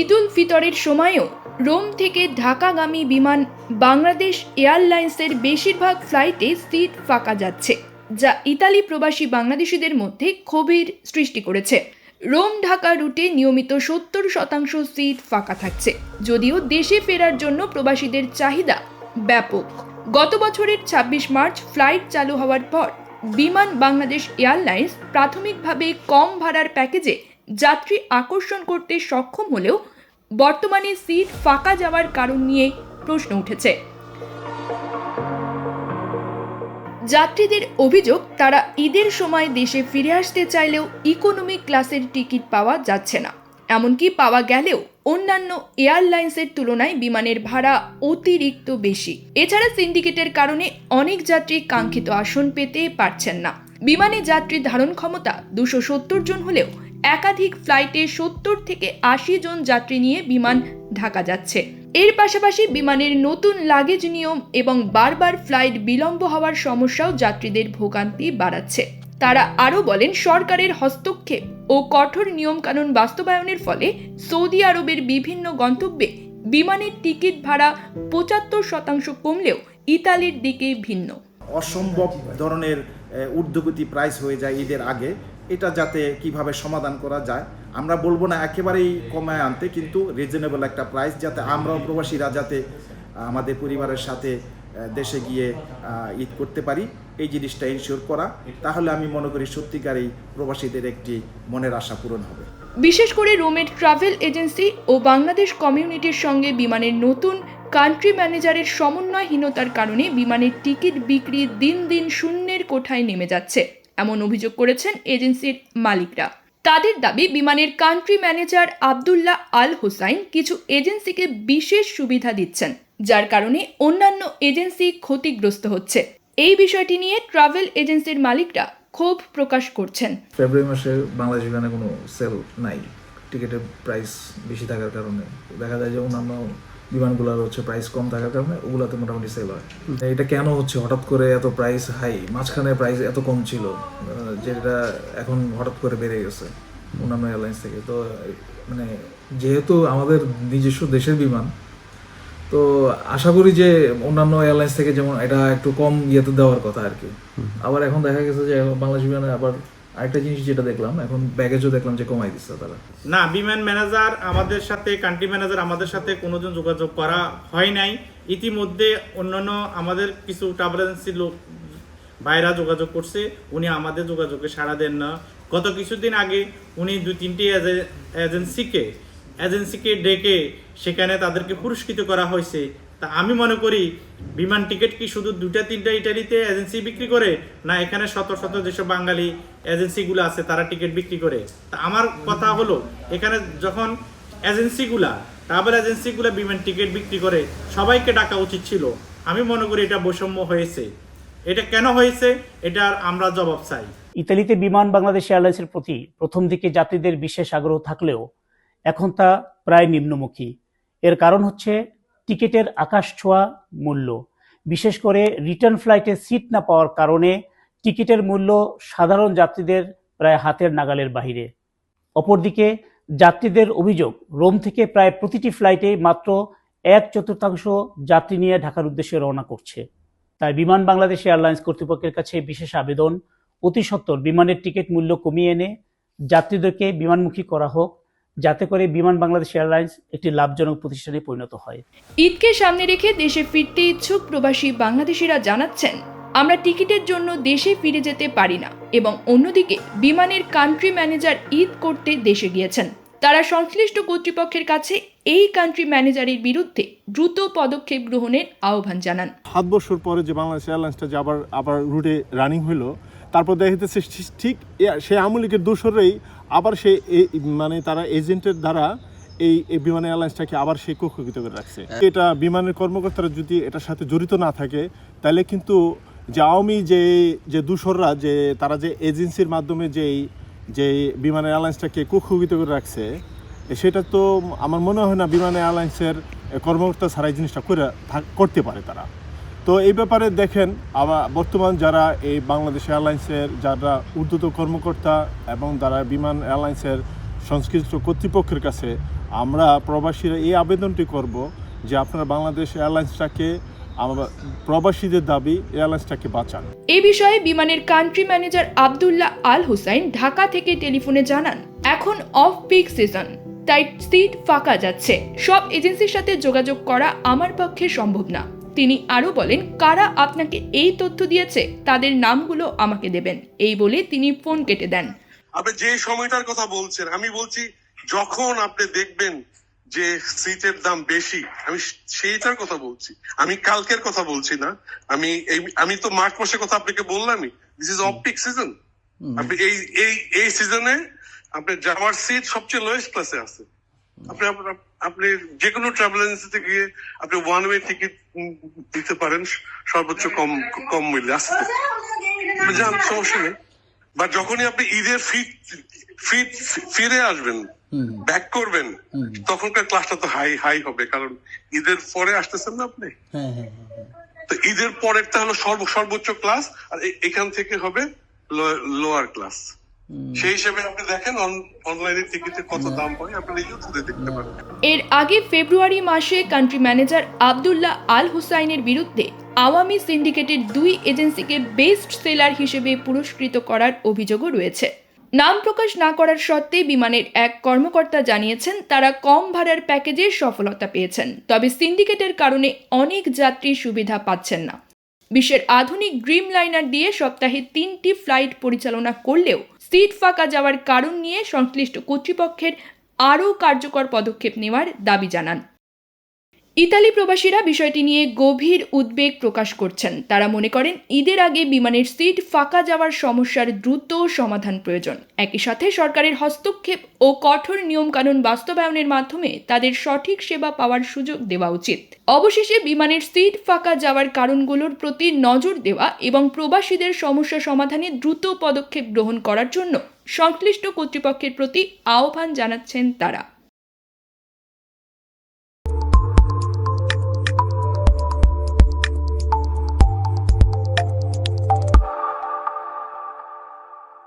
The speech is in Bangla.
ঈদুল ফিতরের সময়ও রোম থেকে ঢাকাগামী বিমান বাংলাদেশ এয়ারলাইন্সের বেশিরভাগ ফ্লাইটে সিট ফাঁকা যাচ্ছে, যা ইতালি প্রবাসী বাংলাদেশিদের মধ্যে ক্ষোভের সৃষ্টি করেছে। রোম ঢাকা রুটে নিয়মিত সত্তর শতাংশ সিট ফাঁকা থাকছে, যদিও দেশে ফেরার জন্য প্রবাসীদের চাহিদা ব্যাপক। গত বছরের ২৬ মার্চ ফ্লাইট চালু হওয়ার পর বিমান বাংলাদেশ এয়ারলাইন্স প্রাথমিকভাবে কম ভাড়ার প্যাকেজে যাত্রী আকর্ষণ করতে সক্ষম হলেও বর্তমানে সিট ফাঁকা যাওয়ার কারণ নিয়ে প্রশ্ন উঠেছে। যাত্রীদের অভিযোগ, তারা ঈদের সময় দেশে ফিরে আসতে চাইলেও ইকোনমি ক্লাসের টিকিট পাওয়া যাচ্ছে না। এমনকি পাওয়া গেলেও অন্যান্য এয়ারলাইন্সের তুলনায় বিমানের ভাড়া অতিরিক্ত বেশি। এছাড়া সিন্ডিকেটের কারণে অনেক যাত্রী কাঙ্ক্ষিত আসন পেতে পারছেন না। বিমানে যাত্রী ধারণ ক্ষমতা দুশো সত্তর জন হলেও একাধিক ফ্লাইটে সত্তর থেকে আশি জন যাত্রী নিয়ে বিমান ঢাকা যাচ্ছে। এর পাশাপাশি বিমানের নতুন লাগেজ নিয়ম এবং বারবার ফ্লাইট বিলম্ব হওয়ার সমস্যাও যাত্রীদের ভোগান্তি বাড়াচ্ছে। তারা আরও বলেন, সরকারের হস্তক্ষেপ ও কঠোর নিয়মকানুন বাস্তবায়নের ফলে সৌদি আরবের বিভিন্ন গন্তব্যে বিমানের টিকিট ভাড়া পঁচাত্তর শতাংশ কমলেও ইতালির দিকে ভিন্ন। অসম্ভব ধরনের ঊর্ধ্বগতি প্রাইস হয়ে যায় ঈদের আগে। এটা যাতে কীভাবে সমাধান করা যায়, আমরা বলব না একেবারেই কমায় আনতে, কিন্তু রিজনেবল একটা প্রাইস যাতে আমরাও প্রবাসীরা যাতে আমাদের পরিবারের সাথে দেশে গিয়ে ঈদ করতে পারি, এই জিনিসটা ইনশিওর করা। তাহলে আমি মনে করি সত্যিকারই প্রবাসীদের একটি মনের আশা পূরণ হবে। বিশেষ করে রোমের ট্রাভেল এজেন্সি ও বাংলাদেশ কমিউনিটির সঙ্গে বিমানের নতুন কান্ট্রি ম্যানেজারের সমন্বয়হীনতার কারণে বিমানের টিকিট বিক্রি দিন দিন শূন্যের কোঠায় নেমে যাচ্ছে। এমন অভিযোগ করেছেন এজেন্সির মালিকরা। তাদের দাবি, বিমানের কান্ট্রি ম্যানেজার আবদুল্লাহ আল হোসাইন কিছু এজেন্সিকে বিশেষ সুবিধা দিচ্ছেন, যার কারণে অন্যান্য এজেন্সি ক্ষতিগ্রস্ত হচ্ছে। এই বিষয়টি নিয়ে ট্রাভেল এজেন্সির মালিকরা ক্ষোভ প্রকাশ করছেন। ফেব্রুয়ারি মাসে বাংলাদেশ বিমানে কোনো সেল নাই। টিকিটের প্রাইস বেশি থাকার কারণে। দেখা যায় যে অন্যান্য বিমানগুলোর হচ্ছে প্রাইস কম থাকার কারণে ওগুলাতে মোটামুটি সেল হয়। এটা কেন হচ্ছে? হঠাৎ করে এত প্রাইস হাই মাঝখানে প্রাইস এত কম ছিল যেটা এখন হঠাৎ করে বেড়ে গেছে অন্যান্য এয়ারলাইন্স থেকে। তো মানে যেহেতু আমাদের নিজস্ব দেশের বিমান তো আশা করি যে অন্যান্য এয়ারলাইন্স থেকে যেমন এটা একটু কম ইয়েতে দেওয়ার কথা আর কি। আবার এখন দেখা গেছে যে বাংলাদেশ বিমানে আবার আরেকটা জিনিস যেটা দেখলাম, এখন ব্যাগেজও দেখলাম যে কমাই দিচ্ছে তারা। না, বিমান ম্যানেজার আমাদের সাথে কান্ট্রি ম্যানেজার আমাদের সাথে কোনোদিন যোগাযোগ করা হয় নাই। ইতিমধ্যে অন্যান্য আমাদের কিছু ট্রাভেল এজেন্সির লোক ভাইরা যোগাযোগ করছে, উনি আমাদের যোগাযোগে সাড়া দেন না। গত কিছুদিন আগে উনি দুই, তিনটি এজেন্সিকে এজেন্সিকে ডেকে সেখানে তাদেরকে পুরস্কৃত করা হয়েছে। তা আমি মনে করি বিমান টিকিট কি শুধু দুটা তিনটা ইটালিতে এজেন্সি বিক্রি করে, না এখানে শত শত যেসব বাঙালি এজেন্সিগুলো আছে, তারা টিকিট বিক্রি করে? তা আমার কথা হলো, এখানে যখন এজেন্সিগুলা ট্রাভেল এজেন্সিগুলা বিমান টিকিট বিক্রি করে, সবাইকে ডাকা উচিত ছিল। আমি মনে করি এটা বৈষম্য হয়েছে। এটা কেন হয়েছে? এটার আমরা জবাব চাই। ইতালিতে বিমান বাংলাদেশ এয়ারলাইন্সের প্রতি প্রথম দিকে যাত্রীদের বিশেষ আগ্রহ থাকলেও এখন তা প্রায় নিম্নমুখী। এর কারণ হচ্ছে টিকিটের আকাশ ছোঁয়া মূল্য। বিশেষ করে রিটার্ন ফ্লাইটে সিট না পাওয়ার কারণে টিকিটের মূল্য সাধারণ যাত্রীদের প্রায় হাতের নাগালের বাহিরে। অপরদিকে, যাত্রীদের অভিযোগ, রোম থেকে প্রায় প্রতিটি ফ্লাইটে মাত্র এক চতুর্থাংশ যাত্রী নিয়ে ঢাকার উদ্দেশ্যে রওনা করছে। তাই বিমান বাংলাদেশ এয়ারলাইন্স কর্তৃপক্ষের কাছে বিশেষ আবেদন। অতি সত্বর বিমানের টিকিট মূল্য কমিয়ে এনে যাত্রীদেরকে বিমানমুখী করা হোক যাতে করে বিমান বাংলাদেশ এয়ারলাইন্স একটি লাভজনক প্রতিষ্ঠানে পরিণত হয়। ঈদকে সামনে রেখে দেশে ফিরতে ইচ্ছুক প্রবাসী বাংলাদেশিরা জানাচ্ছেন আমরা টিকিটের জন্য দেশে ফিরে যেতে পারি না এবং অন্যদিকে বিমানের কান্ট্রি ম্যানেজার ঈদ করতে দেশে গিয়েছেন। তারা সংশ্লিষ্ট কর্তৃপক্ষের কাছে এই কান্ট্রি ম্যানেজারের বিরুদ্ধে দ্রুত পদক্ষেপ গ্রহণের আহ্বান জানান। সাত বছর পরে যে বাংলাদেশ এয়ারলাইন্সটা যে আবার আবার রুটে রানিং হইল তারপর দেখা যাচ্ছে ঠিক সেই আমলিকের দোসরেই আবার সে মানে তারা এজেন্টের দ্বারা এই বিমান এয়ারলাইন্সটাকে আবার সেই কক্ষিত করে রাখছে। এটা বিমানের কর্মকর্তারা যদি এটার সাথে জড়িত না থাকে তাহলে কিন্তু যে আওয়ামী যে যে দূষররা যে তারা যে এজেন্সির মাধ্যমে যেই যে বিমান এয়ারলাইন্সটাকে কক্ষিত করে রাখছে সেটা তো আমার মনে হয় না বিমান এয়ারলাইন্সের কর্মকর্তা ছাড়া এই জিনিসটা করে থাক- করতে পারে তারা। তো এই ব্যাপারে দেখেন, আবার বর্তমান যারা এই বাংলাদেশ এয়ারলাইন্সের যারা ঊর্ধ্বত কর্মকর্তা এবং যারা বিমান এয়ারলাইন্সের সংশ্লিষ্ট কর্তৃপক্ষের কাছে আমরা প্রবাসীরা এই আবেদনটি করব যে আপনারা বাংলাদেশ এয়ারলাইন্সটাকে, আমরা প্রবাসীদের দাবি এয়ারলাইন্সটাকে বাঁচান। এ বিষয়ে বিমানের কান্ট্রি ম্যানেজার আবদুল্লাহ আল হুসাইন ঢাকা থেকে টেলিফোনে জানান, এখন অফ পিক সিজন তাই সিট ফাঁকা যাচ্ছে। সব এজেন্সির সাথে যোগাযোগ করা আমার পক্ষে সম্ভব না। তিনি আরও বলেন কারা আপনাকে এই তথ্য দিয়েছে তাদের নামগুলো আমাকে দেবেন। এই বলে তিনি ফোন কেটে দেন। আপনি যে সময়টার কথা বলছেন আমি বলছি যখন আপনি দেখবেন যে সিটের দাম বেশি আমি সেইটার কথা বলছি। আমি কালকের কথা বলছি না। আমি আমি তো মার্চ মাসের কথা আপনাকে বললামই। দিস ইজ অপটিক সিজন আপনি এই এই এই সিজনে আপনার যাওয়ার সিট সবচেয়ে লোয়েস্ট ক্লাসে আছে। আপনি আপনার- আপনি যে কোনো ট্রাভেল এজেন্সিতে গিয়ে আপনি ওয়ান ওয়ে টিকিট দিতে পারেন সর্বোচ্চ কম কম মূল্যে। আসতে যান সমস্যা নেই। বা যখনই আপনি ঈদের ফিট ফিট ফিরে আসবেন ব্যাক করবেন তখনকার ক্লাসটা তো হাই হাই হবে কারণ ঈদের পরে আসতেছেন না আপনি? তো ঈদের পরেরটা হলো সর্ব সর্বোচ্চ ক্লাস আর এখান থেকে হবে লোয়ার ক্লাস সেই হিসেবে আপনি দেখেন অনলাইনে টিকিটের কত দাম হয় আপনি খুঁজে দেখতে পারেন। এর আগে ফেব্রুয়ারি মাসে কান্ট্রি ম্যানেজার আবদুল্লাহ আল হুসাইনের বিরুদ্ধে আওয়ামী সিন্ডিকেটের দুই এজেন্সিকে বেস্ট সেলার হিসেবে পুরস্কৃত করার অভিযোগও রয়েছে। নাম প্রকাশ না করার সত্ত্বে বিমানের এক কর্মকর্তা জানিয়েছেন তারা কম ভাড়ার প্যাকেজে সফলতা পেয়েছেন তবে সিন্ডিকেটের কারণে অনেক যাত্রী সুবিধা পাচ্ছেন না। বিশ্বের আধুনিক ড্রিম লাইনার দিয়ে সপ্তাহে তিনটি ফ্লাইট পরিচালনা করলেও সিট ফাঁকা যাওয়ার কারণ নিয়ে সংশ্লিষ্ট কর্তৃপক্ষের আরও কার্যকর পদক্ষেপ নেওয়ার দাবি জানান। ইতালি প্রবাসীরা বিষয়টি নিয়ে গভীর উদ্বেগ প্রকাশ করছেন। তারা মনে করেন, ঈদের আগে বিমানের সিট ফাঁকা যাওয়ার সমস্যার দ্রুত সমাধান প্রয়োজন। একই সাথে সরকারের হস্তক্ষেপ ও কঠোর নিয়মকানুন বাস্তবায়নের মাধ্যমে তাদের সঠিক সেবা পাওয়ার সুযোগ দেওয়া উচিত। অবশেষে বিমানের সিট ফাঁকা যাওয়ার কারণগুলোর প্রতি নজর দেওয়া এবং প্রবাসীদের সমস্যা সমাধানে দ্রুত পদক্ষেপ গ্রহণ করার জন্য সংশ্লিষ্ট কর্তৃপক্ষের প্রতি আহ্বান জানাচ্ছেন তারা।